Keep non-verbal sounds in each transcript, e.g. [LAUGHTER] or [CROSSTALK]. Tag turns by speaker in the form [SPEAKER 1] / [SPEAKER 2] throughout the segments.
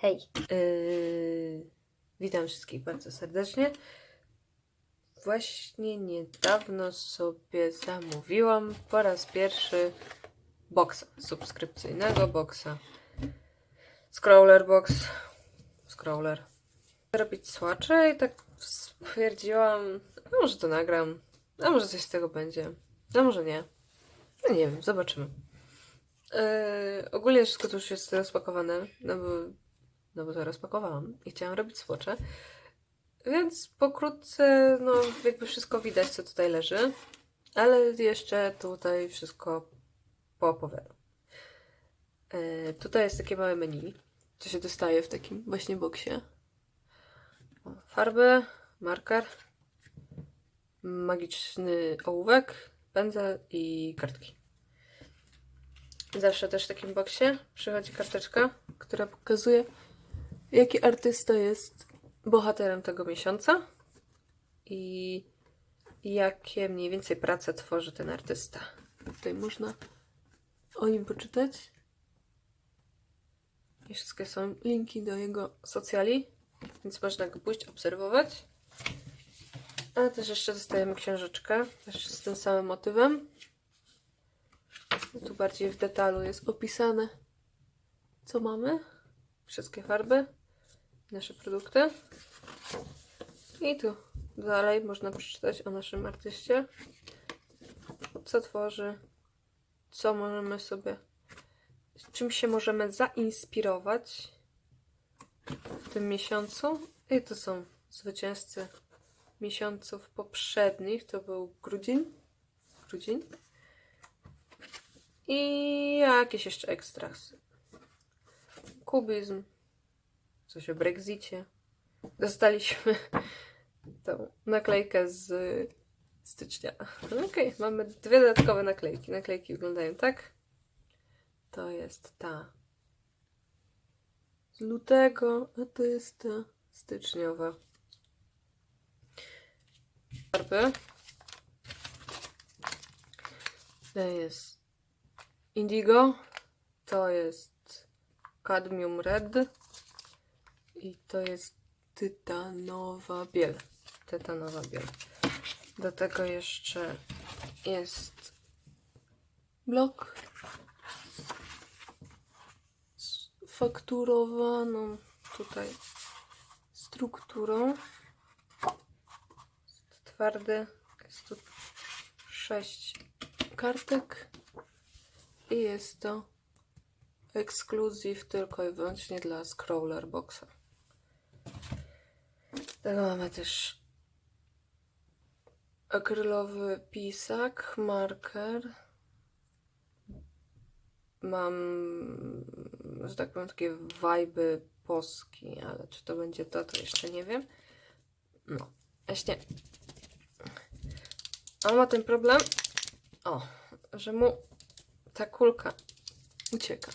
[SPEAKER 1] Hej. Yy, witam wszystkich bardzo serdecznie. Właśnie niedawno sobie zamówiłam po raz pierwszy boxa subskrypcyjnego boxa. Scroller box. Scroller. Robić słacze i tak stwierdziłam, a może to nagram, a może coś z tego będzie, a może nie. No nie wiem, zobaczymy. Yy, ogólnie wszystko to już jest rozpakowane, no bo, no bo to rozpakowałam i chciałam robić słocze. Więc pokrótce, no jakby wszystko widać, co tutaj leży, ale jeszcze tutaj wszystko poopowiadam. Yy, tutaj jest takie małe menu, co się dostaje w takim właśnie boksie. Farby, marker, magiczny ołówek, pędzel i kartki. Zawsze też w takim boksie przychodzi karteczka, która pokazuje, jaki artysta jest bohaterem tego miesiąca i jakie mniej więcej prace tworzy ten artysta. Tutaj można o nim poczytać. I wszystkie są linki do jego socjali, więc można go pójść obserwować. Ale też jeszcze dostajemy książeczkę, też z tym samym motywem. Tu bardziej w detalu jest opisane, co mamy. Wszystkie farby, nasze produkty. I tu dalej można przeczytać o naszym artyście. Co tworzy, co możemy sobie, czym się możemy zainspirować w tym miesiącu. I to są zwycięzcy miesiąców poprzednich. To był grudzień. Grudzień. I jakieś jeszcze ekstrasy. Kubizm. Coś o Brexicie. Dostaliśmy [LAUGHS] tą naklejkę z stycznia. Okej, mamy dwie dodatkowe naklejki. Naklejki wyglądają tak. To jest ta z lutego, a to jest ta styczniowa. Farby. To jest Indigo to jest Cadmium Red i to jest tytanowa biel. Tytanowa biel. Do tego jeszcze jest blok z fakturowaną tutaj strukturą. Jest twardy. Jest tu sześć kartek. I jest to ekskluzyw tylko i wyłącznie dla Scroller Boxa. Tego mamy też akrylowy pisak, marker. Mam, że tak powiem, takie wajby poski, ale czy to będzie to, to jeszcze nie wiem. No, właśnie. On ma ten problem, o, że mu ta kulka ucieka.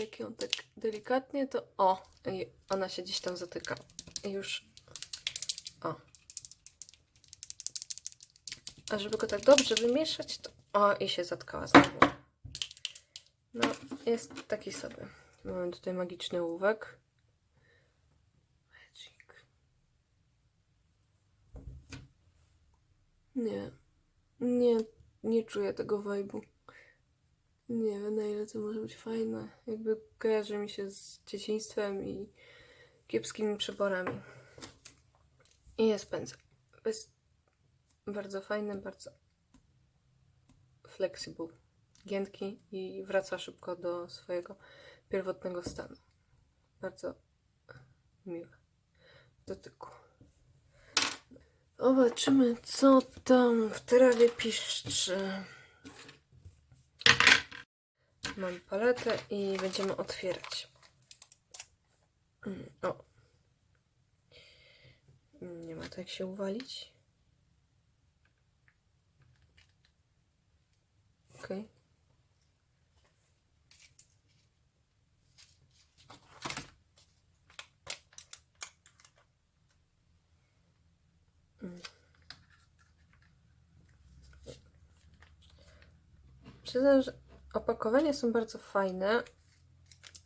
[SPEAKER 1] Jak ją tak delikatnie, to o, ona się gdzieś tam zatyka. Już, o. A żeby go tak dobrze wymieszać, to o, i się zatkała znowu. No, jest taki sobie. Mamy tutaj magiczny ołówek. Magic. Nie. Nie, nie czuję tego vibe'u. Nie wiem na ile to może być fajne. Jakby kojarzy mi się z dzieciństwem i kiepskimi przeborami. I jest pędzel. Jest bardzo fajny, bardzo flexible. Giętki i wraca szybko do swojego pierwotnego stanu. Bardzo miłe dotyku. Zobaczymy, co tam w trawie piszczy. Mam paletę i będziemy otwierać. Mm, O. Nie ma tak się uwalić. Okej. Przyznam, że opakowania są bardzo fajne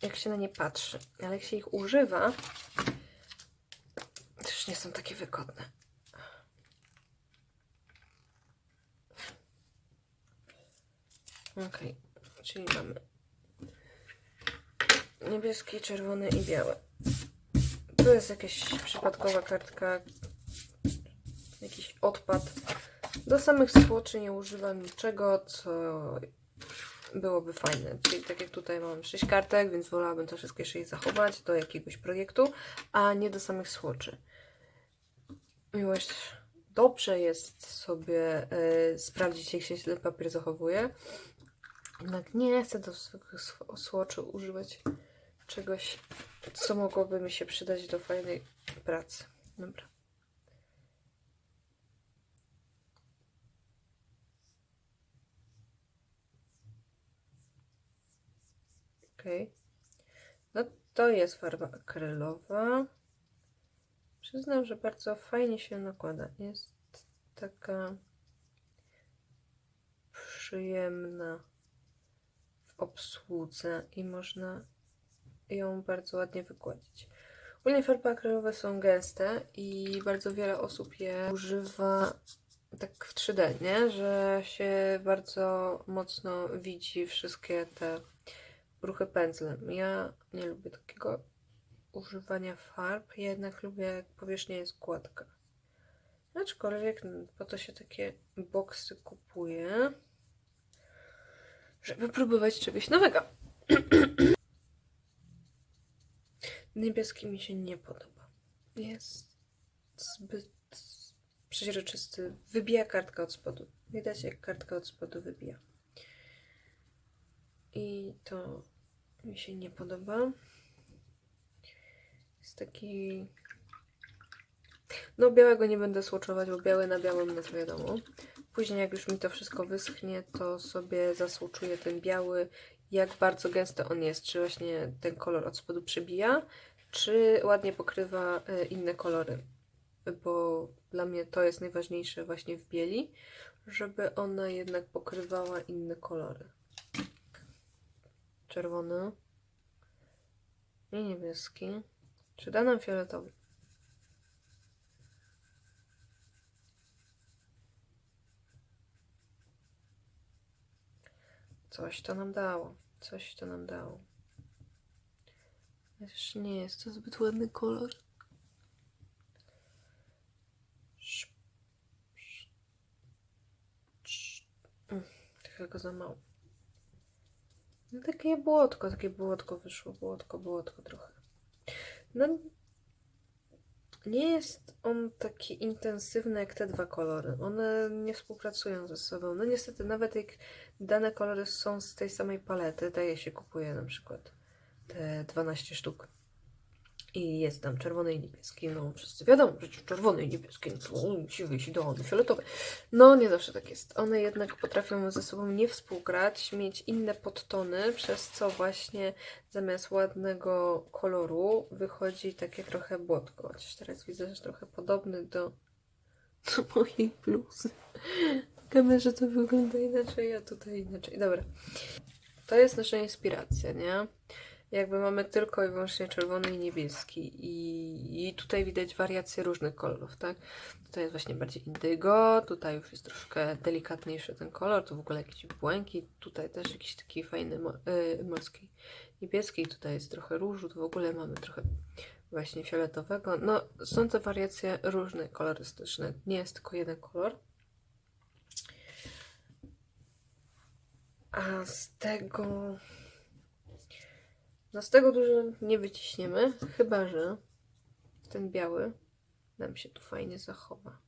[SPEAKER 1] jak się na nie patrzy, ale jak się ich używa, to nie są takie wygodne. Ok, czyli mamy niebieski, czerwony i biały. To jest jakaś przypadkowa kartka, jakiś odpad. Do samych swatchy nie używam niczego, co byłoby fajne. Czyli tak jak tutaj mam 6 kartek, więc wolałabym to wszystkie 6 zachować do jakiegoś projektu, a nie do samych swatchy. Miłość dobrze jest sobie y, sprawdzić, jak się ten papier zachowuje. Jednak nie chcę do zwykłych swatchy używać czegoś, co mogłoby mi się przydać do fajnej pracy. Dobra. Okej. No to jest farba akrylowa. Przyznam, że bardzo fajnie się nakłada. Jest taka przyjemna w obsłudze i można ją bardzo ładnie wygładzić. Ogólnie farby akrylowe są gęste i bardzo wiele osób je używa tak w 3D, nie? Że się bardzo mocno widzi wszystkie te ruchy pędzlem. Ja nie lubię takiego używania farb, jednak lubię jak powierzchnia jest gładka. Aczkolwiek po to się takie boksy kupuje, żeby próbować czegoś nowego. [CLEARS THROAT] Niebieski mi się nie podoba. Jest zbyt przeźroczysty. Wybija kartka od spodu. Widać jak kartka od spodu wybija. I to mi się nie podoba. Jest taki... No białego nie będę słuczować, bo biały na białym, no to wiadomo. Później jak już mi to wszystko wyschnie, to sobie zasłuczuję ten biały, jak bardzo gęsty on jest. Czy właśnie ten kolor od spodu przebija, czy ładnie pokrywa y, inne kolory. Bo dla mnie to jest najważniejsze właśnie w bieli, żeby ona jednak pokrywała inne kolory. Czerwony i niebieski. Czy da nam fioletowy? Coś to nam dało. Coś to nam dało. Nie jest to zbyt ładny kolor. Mm, Trochę go za mało. No takie błotko, takie błotko wyszło. Błotko, błotko trochę. No nie jest on taki intensywny jak te dwa kolory. One nie współpracują ze sobą. No niestety, nawet jak dane kolory są z tej samej palety, daje się kupuje na przykład te 12 sztuk. I jest tam czerwony i niebieski. No wszyscy wiadomo, że czerwony i niebieski, no on musi wyjść idealny, fioletowy. No nie zawsze tak jest. One jednak potrafią ze sobą nie współgrać, mieć inne podtony, przez co właśnie zamiast ładnego koloru wychodzi takie trochę błotko. Chociaż teraz widzę, że trochę podobny do, do mojej bluzy. W kamerze to wygląda inaczej, a tutaj inaczej. Dobra. To jest nasza inspiracja, nie? Jakby mamy tylko i wyłącznie czerwony i niebieski i, i tutaj widać wariacje różnych kolorów, tak? Tutaj jest właśnie bardziej indygo, tutaj już jest troszkę delikatniejszy ten kolor, tu w ogóle jakiś błękit, tutaj też jakiś taki fajny mo y, morski niebieski, tutaj jest trochę różu, tu w ogóle mamy trochę właśnie fioletowego. No, są to wariacje różne, kolorystyczne, nie jest tylko jeden kolor. A z tego... No z tego dużo nie wyciśniemy, chyba że ten biały nam się tu fajnie zachowa.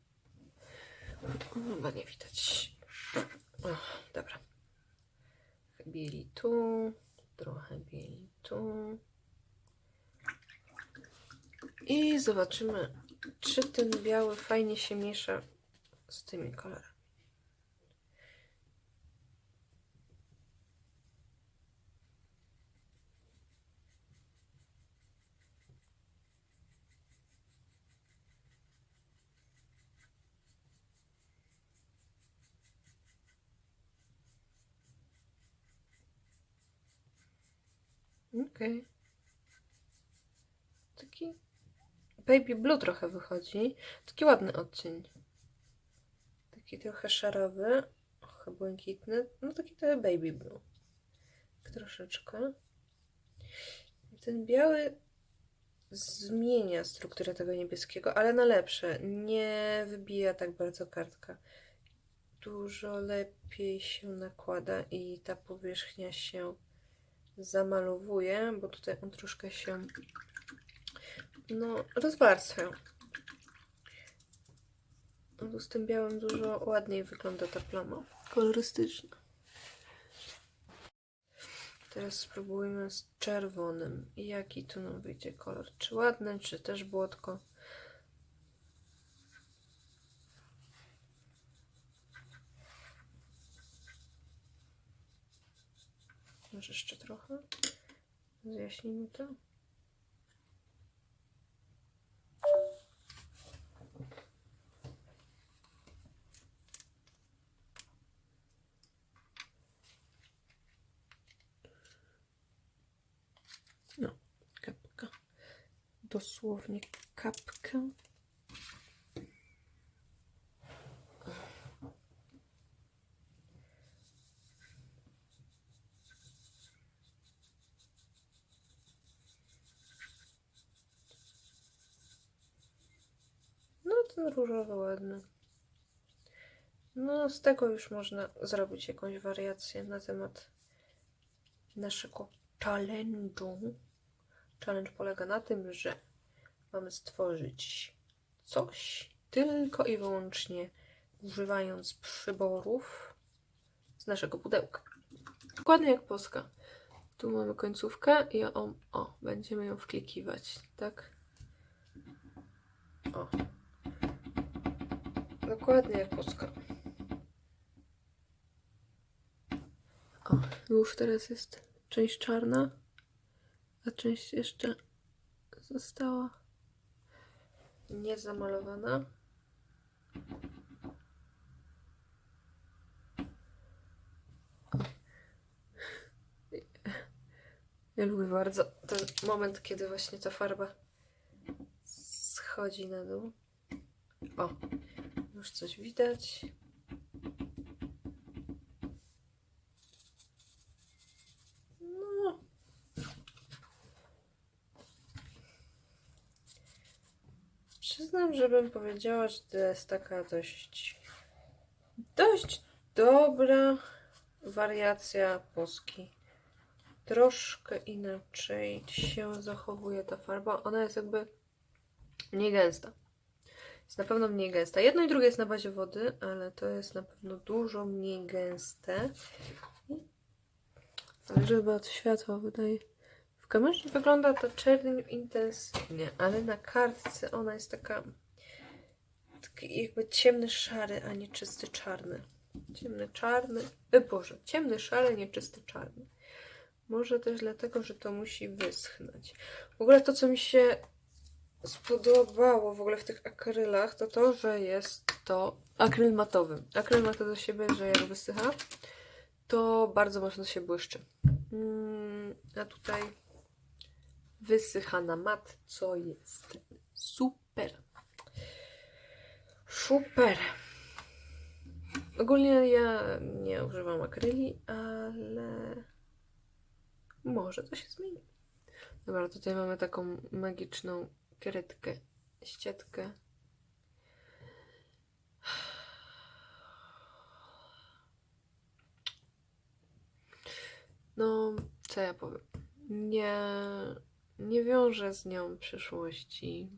[SPEAKER 1] Chyba nie widać. Dobra. Bieli tu, trochę bieli tu. I zobaczymy, czy ten biały fajnie się miesza z tymi kolorami. Okej. Taki baby blue trochę wychodzi. Taki ładny odcień. Taki trochę szarowy, trochę błękitny. No taki trochę baby blue. Tak troszeczkę. Ten biały zmienia strukturę tego niebieskiego, ale na lepsze. Nie wybija tak bardzo kartka. Dużo lepiej się nakłada i ta powierzchnia się zamalowuje, bo tutaj on troszkę się no, rozwarstwiał. No z tym białym dużo ładniej wygląda ta plama. Kolorystyczna. Teraz spróbujmy z czerwonym. Jaki tu nam wyjdzie kolor? Czy ładny, czy też błotko? Może jeszcze trochę? Zjaśnijmy to. No, kapka. Dosłownie kapkę. No, ten różowy ładny. No, z tego już można zrobić jakąś wariację na temat naszego challenge'u. Challenge polega na tym, że mamy stworzyć coś tylko i wyłącznie używając przyborów z naszego pudełka. Dokładnie jak poska. Tu mamy końcówkę i o, o będziemy ją wklikiwać, tak? O. Dokładnie jak poska. O, już teraz jest część czarna, a część jeszcze została niezamalowana. Ja lubię bardzo ten moment, kiedy właśnie ta farba schodzi na dół. O, już coś widać. No. Przyznam, żebym powiedziała, że to jest taka dość, dość dobra wariacja poski. Troszkę inaczej się zachowuje ta farba. Ona jest jakby mniej gęsta. Jest na pewno mniej gęsta. Jedno i drugie jest na bazie wody, ale to jest na pewno dużo mniej gęste. Zależy chyba od światła, wydaje. W kamerze wygląda to czerń intensywnie, ale na kartce ona jest taka taki jakby ciemny szary, a nie czysty czarny. Ciemny czarny, e Boże, ciemny szary, nie czysty czarny. Może też dlatego, że to musi wyschnąć. W ogóle to, co mi się spodobało w ogóle w tych akrylach, to to, że jest to akryl matowy. Akryl ma to do siebie, że jak wysycha, to bardzo mocno się błyszczy. Mm, a tutaj wysycha na mat, co jest super. Super. Ogólnie ja nie używam akryli, ale może to się zmieni. Dobra, tutaj mamy taką magiczną kredkę, ścietkę. No, co ja powiem? Nie, nie wiążę z nią przyszłości.